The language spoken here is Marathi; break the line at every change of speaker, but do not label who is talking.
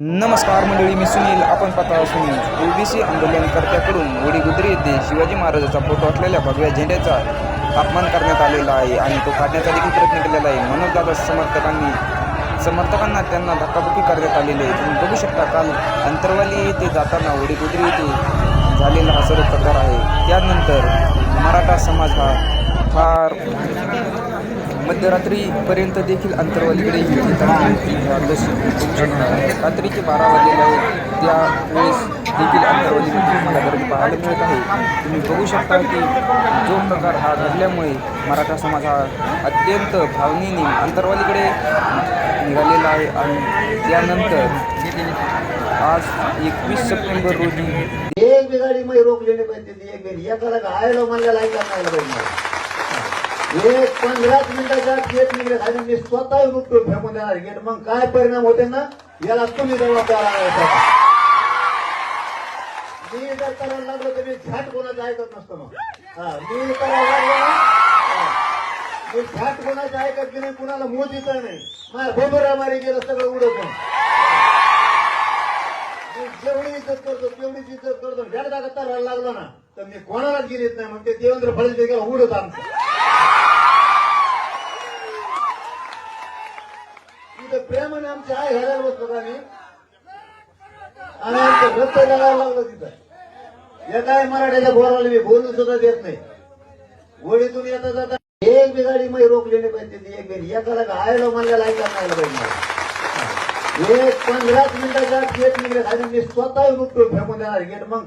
नमस्कार मंडळी मी सुनील. आपण पाहता सुनील. ओबीसी आंदोलनकर्त्याकडून वडीगुद्री येथे शिवाजी महाराजाचा फोटो असलेल्या भगव्या झेंड्याचा अपमान करण्यात आलेला आहे आणि तो काढण्याचा देखील प्रयत्न केलेला आहे. म्हणून दादा समर्थकांनी समर्थकांना त्यांना धक्काबुक्की करण्यात आलेली आहे. तुम्ही बघू शकता काल अंतरवाली येथे जाताना वडीगुद्री येथे झालेला हा सर्व प्रकार आहे. त्यानंतर मराठा समाज हा फार मध्यरात्रीपर्यंत देखील अंतरवालीकडे रात्रीचे बारा वाजलेले आहेत त्यावेळेस देखील अंतरवालीमध्ये मला गर्दी पाहायला मिळत आहे. तुम्ही बघू शकता की जो प्रकार हा घडल्यामुळे मराठा समाज हा अत्यंत भावनेने अंतरवालीकडे निघालेला आहे आणि त्यानंतर आज एकवीस सप्टेंबर रोजी
एक बिघाडी मध्ये पाहिजे एक बिगाडी एकाला गायला म्हणलेला ऐका पाहिजे. एक पंधराच मिनिटाच्या गेट निघले आणि मी स्वतः उठतो फेकून देणार गेट मग काय परिणाम होते ना याला तुम्ही जबाबदार आहे मी जर करायला लागलो तर मी झाट कोणाचं ऐकत नसतो मग. हा मी करायला लागलो मी झाट कोणाचं ऐकत की नाही कुणाला मोदीच नाही. माझ्या बोबरा मारी गेलं सगळं उडत मी जेवढी इज्जत करतो तेवढीच इज्जत करतो. एकदा का व्हायला लागलो ना तर मी कोणालाच गेलीच नाही. मग ते देवेंद्र फडणवीस गेला उडत आमचं. प्रेमाने आमची आई घराला बसतो आम्ही आणि आमचं रक्त लागायला लागलं तिथं. या काय मराठ्याच्या बोराला मी बोलू सुद्धा देत नाही. होळीतून येता जाता एक बिगाडी मध्ये रोखलेली पाहिजे ती एक बिगाडी एकाला घायला म्हणलेला ऐका नाही पाहिजे. एक पंधराच मिनिटाच्या गेट निघले खाली मी स्वतः उठतो फेकून देणार. गेट मग